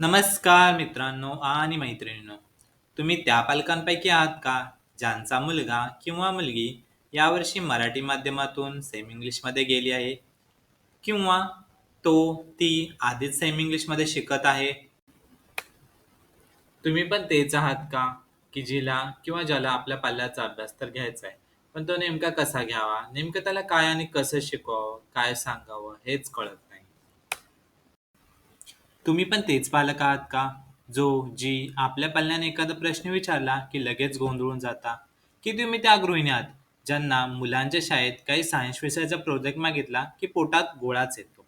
नमस्कार मित्रांनो आणि मैत्रिणींनो तुम्ही त्या पालकांपैकी आहात का? ज्यांचा मुलगा किंवा मुलगी यावर्षी मराठी माध्यमातून सेम इंग्लिशमध्ये गेली आहे? किंवा तो ती आधीच सेम इंग्लिशमध्ये शिकत आहे? तुम्ही पण तेच आहात का? की जिला किंवा ज्याला आपल्या पाल्याचा अभ्यास तर घ्यायचा आहे पण तो नेमका कसा घ्यावा? नेमकं त्याला काय आणि कसं शिकवावं? काय सांगावं? हेच कळत नाही. तुम्ही पण तेच पालक आहात का? जो जी आपल्या पाल्याने एखादा प्रश्न विचारला की लगेच गोंधळून जाता. की तुम्ही त्या गृहिणी आहात ज्यांना मुलांच्या शाळेत काही सायन्स विषयाचा प्रोजेक्ट मागितला की पोटात गोळाच येतो.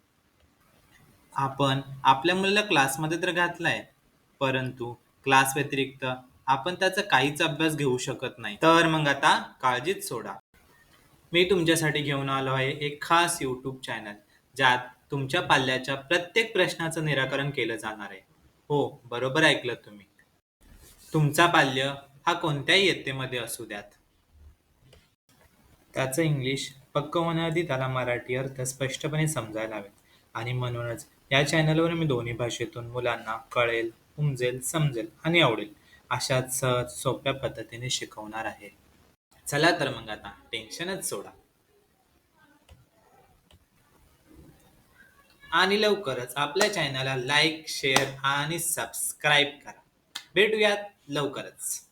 आपण आपल्या मुलाला क्लासमध्ये तर घातलाय परंतु क्लास व्यतिरिक्त आपण त्याचा काहीच अभ्यास घेऊ शकत नाही. तर मग आता काळजीच सोडा. मी तुमच्यासाठी घेऊन आलो आहे एक खास यूट्यूब चॅनल ज्यात तुमच्या पाल्याच्या प्रत्येक प्रश्नाचं निराकरण केलं जाणार आहे. हो बरोबर ऐकलं तुम्ही. तुमचा पाल्य हा कोणत्याही इयत्तेमध्ये असू द्यात. त्याचं इंग्लिश पक्क होण्याआधी त्याला मराठी अर्थ स्पष्टपणे समजायला हवेत आणि म्हणूनच या चॅनलवर मी दोन्ही भाषेतून मुलांना कळेल उमजेल समजेल आणि आवडेल अशाच सहज सोप्या पद्धतीने शिकवणार आहे. चला तर मग आता टेन्शनच सोडा. आणि लवकरच आपल्या चॅनलला लाईक शेअर आणि सबस्क्राईब करा. भेटूयात लवकरच.